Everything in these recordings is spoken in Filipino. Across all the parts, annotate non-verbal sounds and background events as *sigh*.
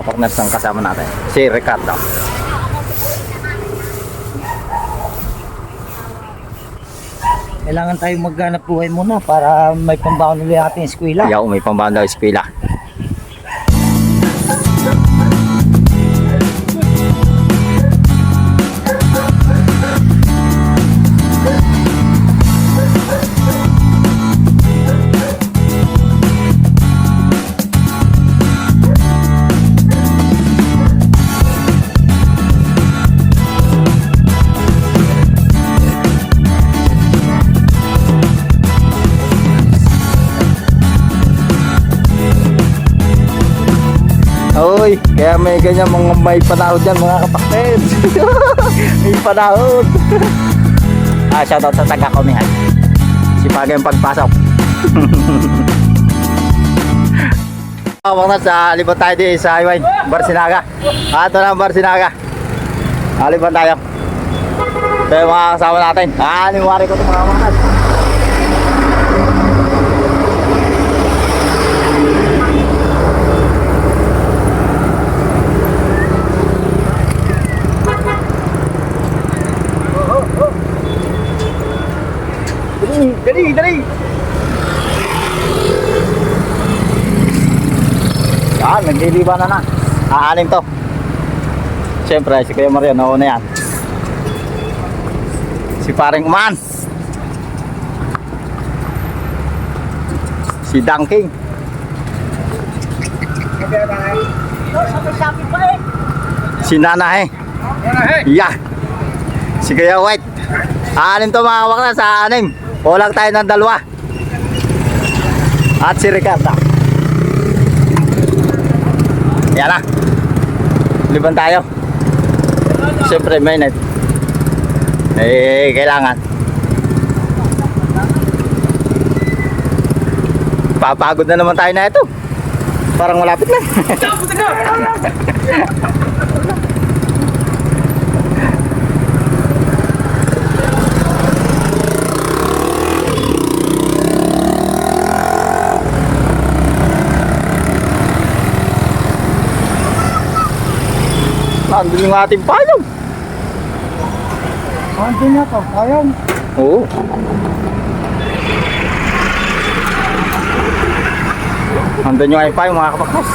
Ang partners ang kasama natin. Si Ricardo. Kailangan tayo maghanap buhay muna para may pambaon ulit ating eskwela. Ayaw, may pambahan daw eskwela. Kaya may ganyan mga may panahon dyan mga kapatid. *laughs* may panahon. ah, shoutout sa taga Kumihan. Sipagay ang pagpasok. *laughs* Awang na sa aliban tayo di sa highway, Barsinaga. Ah, ito na Barsinaga. Aliban tayo. Ito yung mga kasama natin. Ah, niwari ko ito mga mga. Dali, dali, dali. Nagliliba na. Aanim to. Siyempre, si Kuya Mario, nauna yan. Si paring Uman. Si Dunking. Si Nanay. Yeah. Si Kuya White. Anim to mga wakla sa anim. Kulang tayo ng dalawa. At si Ricardo. Yan na. Liban tayo. Siyempre may net. Eh, kailangan. Papagod na naman tayo na ito. Parang malapit na. *laughs* Nandun yung ating payong. Andun na to, ayun. Oo. Nandun yung iPay mga kapakmas.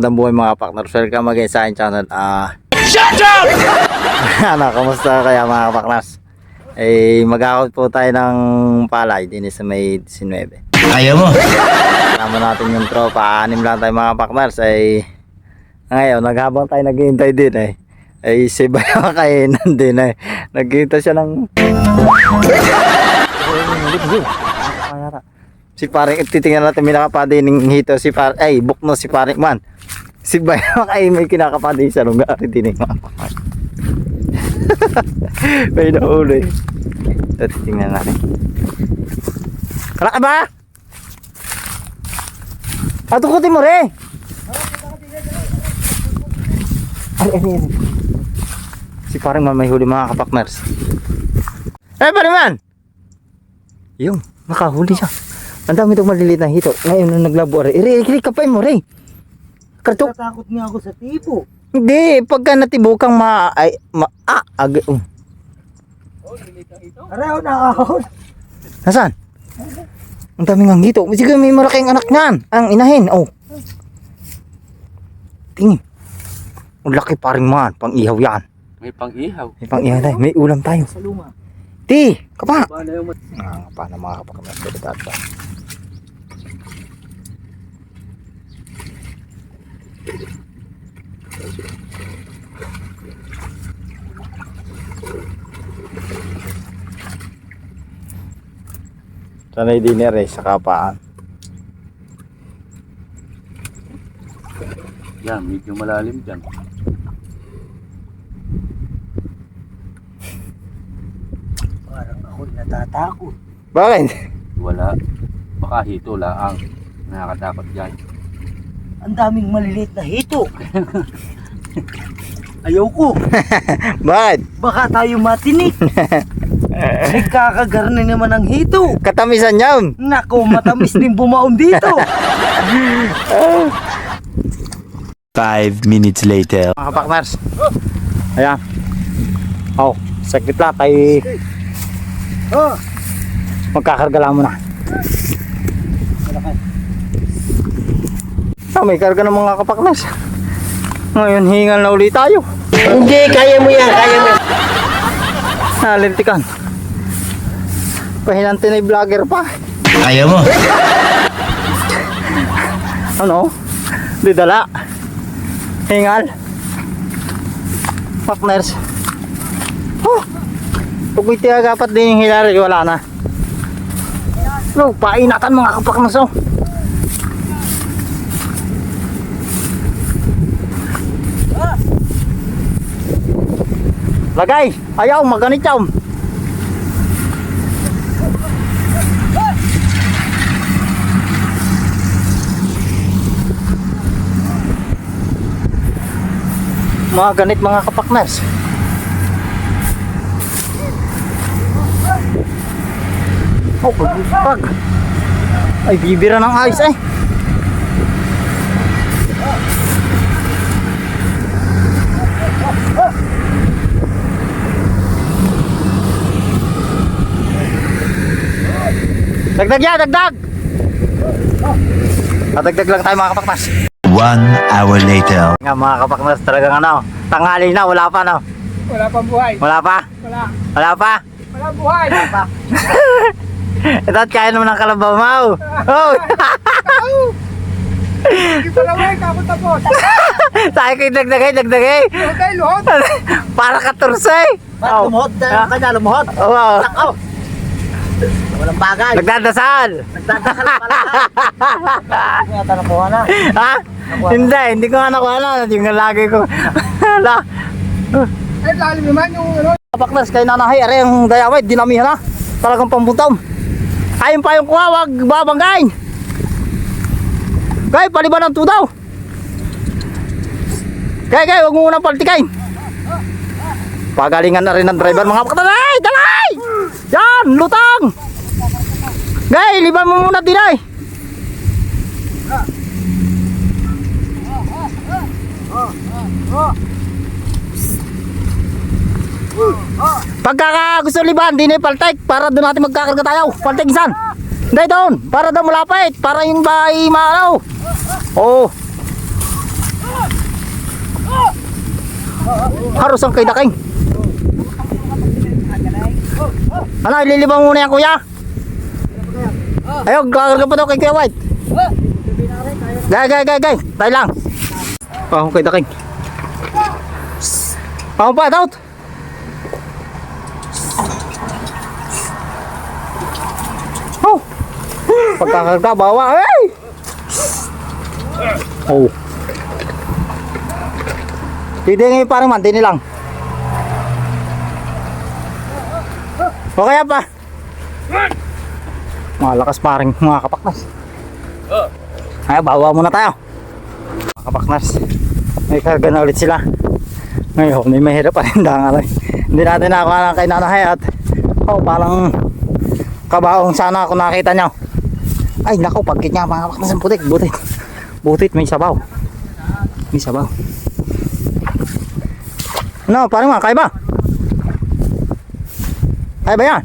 Magandang buhay mga partners. Welcome again sa aking channel. Ah, Shut up! *laughs* ano, kamusta kaya mga partners? Eh, mag po tayo ng palay din sa may 19. Ayaw mo. Kasama natin yung tropa. Anim lang tayo mga partners. Ay, ngayon, naghabang tayo naghihintay din eh. Ay, si Bayo kainan *laughs* din eh. Naghihintay siya ng... Si paring, titingnan natin may nakapadi ng hito si par ay bukno si paring man. Si Bayo ay may kinakapadi sa tining mga paman. may nahuli. Ito titingnan natin. Kala ka ba? Atukutin mo re. Ay, ay, ay. Si paring man may huli mga kapakners. Eh, paring man! Yung, nakahuli siya. Ang dami itong maliliit na hito. Ngayon na naglabo rin. Ire, ire, kapay mo rin. Karto. Natakot nga ako sa tipo. Hindi, pagka natibukang ma... Ay, ma... Ah, ag... Um. Areho na ako. Nasaan? Ang daming ang hito. Sige, may malaking anak niyan. Ang inahin. Oh. Tingin. Ang laki paring man. Pang ihaw yan. May pang-ihaw. May pang ihaw tayo. May ulam tayo. Sa luma. Ti, kapa. Paano yung Ah, paano mga kapakamas ko dito? Sanay dinner eh, sa kapaan. Yan, medyo malalim dyan. Parang ako Ako natatakot. Bakit? Wala. Baka hito laang. Nakakatakot dyan. Ang daming maliliit na hito. *laughs* Ayoko. *laughs* Bakit? Baka tayo matinik. *laughs* Nagkakagarni naman ng hito. Katamisan yun. Nako, matamis din bumaon dito. Five minutes later. Mga kapakners. Ayan. Oh, saglit lang tayo oh, magkakarga lang muna. Ah, may karga ng mga kapakners. Ngayon, hingal na ulit tayo. Hindi, kaya mo yan, kaya mo. Nalintikan. Pahinante na yung vlogger pa. Ayaw mo. Ano? Di dala. Hingal. Partners. Oh! Pag may tiyagapat din yung hilari, wala na. No, painatan mga kapakners oh. Lagay! Ayaw, maganit yaw. Mga ganit mga kapakners. Oh, pag Ay, bibira ng ayos eh. Dagdag yan, dagdag! Ah, dagdag lang tayo mga kapakners. One hour later. Nga mga kapakners, talagang ano, tanghali na, wala pa no? Wala pang buhay. Wala pa? Wala. Wala pa? Wala buhay. Wala pa. *laughs* Ito at kaya naman ng kalabaw mau. *laughs* Oh! Hindi pa lang eh. Kapot tapos. Tayo *laughs* kayo dagdagay, dagdagay. Luhod tayo, luhod. Para katurse. Ba't lumuhod? Ah. Kanya lumuhod. Oh, wow. Walang bagay. Nagdadasal. Nagdadasal pala. *laughs* Kaya ta nakuha na. ha? Hindi, hindi ko nga nakuha na. Yung lagi ko. *laughs* Hala. Ay, lalim naman yung ano. Kapaklas kay nanahay, are yung dayaway, dinamihan na. Talagang pambutom. Ayun pa yung kuha, wag babanggain. Gay, paliban ng tudaw. Gay, gay, wag mo munang paltikain. Pagalingan na rin ng driver mga kapatid. Ay, dalay! Yan, lutang! Gay, liban mo muna din ay. Pagka ka gusto liban, di na paltek para doon natin magkakarga tayo. Paltek isan. Hindi doon, para daw malapit, para yung bahay maaraw. Oo. Haros ang kay daking. Ano, ililibang muna yan kuya. Ayun, kakarga pa daw kay Kuya White. Gay, gay, gay, gay. Tayo lang. Oh, kay daking. Ako pa, out. Oh. Pagkakarga, bawa. Ay! Oh. Hindi ngayon parang man, din lang. Okay pa. Malakas parang mga kapaknas. Ay, bawa muna tayo. Mga kapaknas. May karga na ulit sila. Ngayon, may mahirap pa rin *laughs* dangalan. Hindi natin nakakuha ng kay nanahay at oh, parang kabaong sana ako nakita nyo. Ay, nako, pagkit niya mga kapaknas ang putik. Butit. Butit, may sabaw. May sabaw. Ano, parang mga, kaya ba? Kaya ba yan?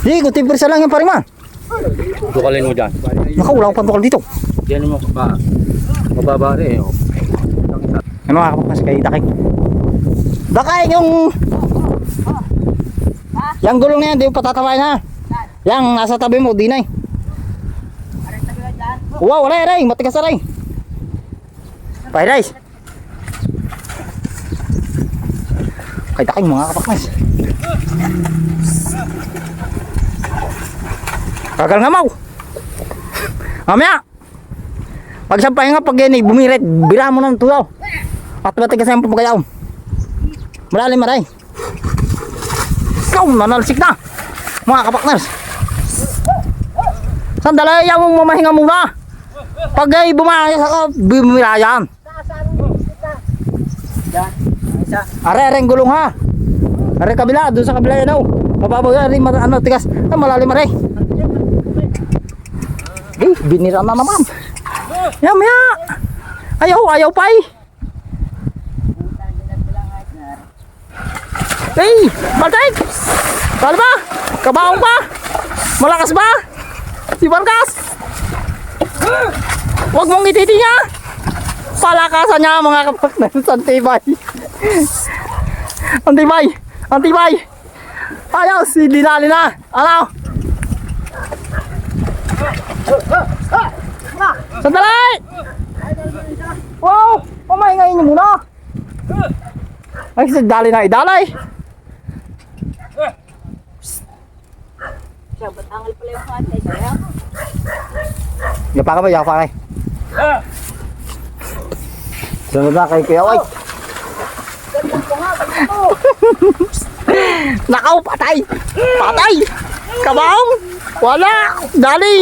Hindi, kutipirsa lang yan parang man. Tukalin mo dyan. Nako, wala akong pantukal dito. Yan mo pa. Mababa rin eh. oh. Ano mga kapaknas kay Daking? Dakay yung... Yang gulong na yan, di mo patatawain ha. Yang nasa tabi mo, di na eh. Wow, wala rin, matigas na rin. Pay Kay Daking mga kapaknas. Kagal nga mau. Mamaya. Pag sa pahinga, pag yan bumirit, bira mo ng tuyaw. At matigas na yung pagkayaw. Malalim maray. Ikaw, nanalsik na. Mga kapakners. Sandali, ayaw mong mamahinga muna. Pag ay bumayas ako, bumira yan. Isa. Are, are, gulong ha. Are, kabila, doon sa kabila yan oh. Mababaw yan, rin, ano, tigas. Ah, malalim are. Eh, binira na naman. Yan, maya. Ayaw, ayaw pa eh. Hey, Bartek! Talo ba? Kabaong pa? Malakas ba? Si Barkas? Huwag mong ititi niya! Palakasan niya mga kapatid sa tibay. Antibay! Ayaw, si Linali na! Ano? Sandali! Wow! Pamahingayin niyo muna! Ay, si Dali na idalay! Yapa ka ba? Yapa ka Sunod na kay Kuya White. *laughs* Nakaw, patay! Patay! Kabaong! Wala! Dali!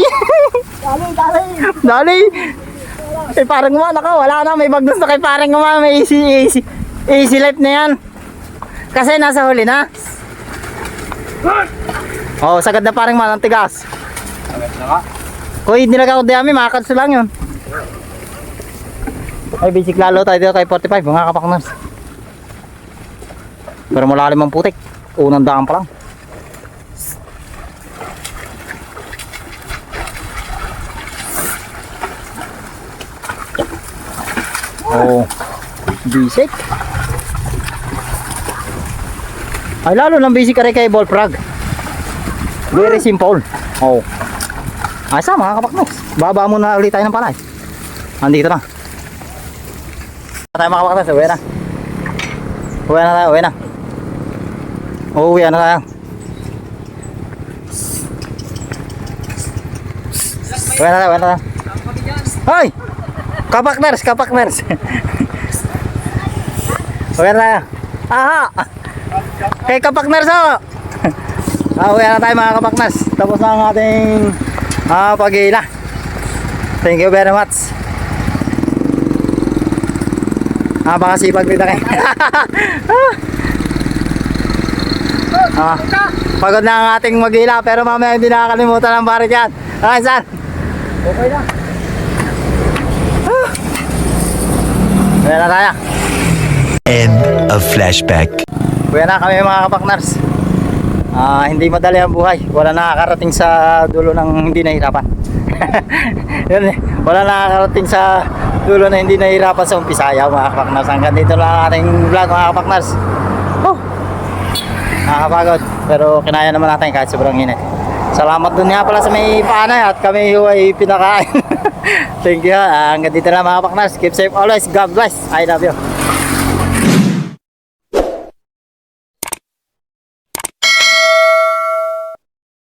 Dali, dali. Dali! Eh parang mo, naka, wala na. May bagdos na kay parang mo. May easy, easy, easy life na yan. Kasi nasa huli na. Oh, sagad na parang man ang tigas. Agad na nga. Kuy, nilagaw ko diyami, makakadso lang yun. Ay, basic lalo tayo dito kay 45, mga kapaknars. Pero malalim ang putik. Unang daan pa lang. Oh, basic. Ay, lalo ng basic ka rin kay ball frog. Very simple. Oh. Asa mga kapaknos. Baba muna ulit tayo ng palay. Andito na. Tayo mga kapaknos. Uwi na. Uwi na tayo. Uwi na. Uuwi na tayo. Uwi na tayo. Uwi na tayo. Hoy! Kapakners! Kapakners! Uwi *laughs* na tayo. Aha! Kay kapakners oh! *laughs* Ah, uwi na tayo mga kapaknas. Tapos na ang ating ah, pag-iila. Thank you very much. *laughs* Ah, baka sipag nito kayo. Ah, pagod na ang ating mag-iila pero mamaya hindi nakakalimutan ang barit yan. Okay, sir. Okay na. Uwi na tayo. End of flashback. Uwi na kami mga kapaknars. Ah, hindi madali ang buhay. Wala nakakarating sa dulo ng hindi nahirapan. *laughs* Yun eh. Wala nakakarating sa dulo na hindi nahirapan sa umpisa. Ayaw mga kapaknars. Hanggang dito lang ang ating vlog mga kapaknars. Nakakapagod. Pero kinaya naman natin kahit sobrang init. Salamat dun nga pala sa may paanay at kami ay pinakain. *laughs* Thank you. Ah, hanggang dito lang mga kapaknars. Keep safe always. God bless. I love you.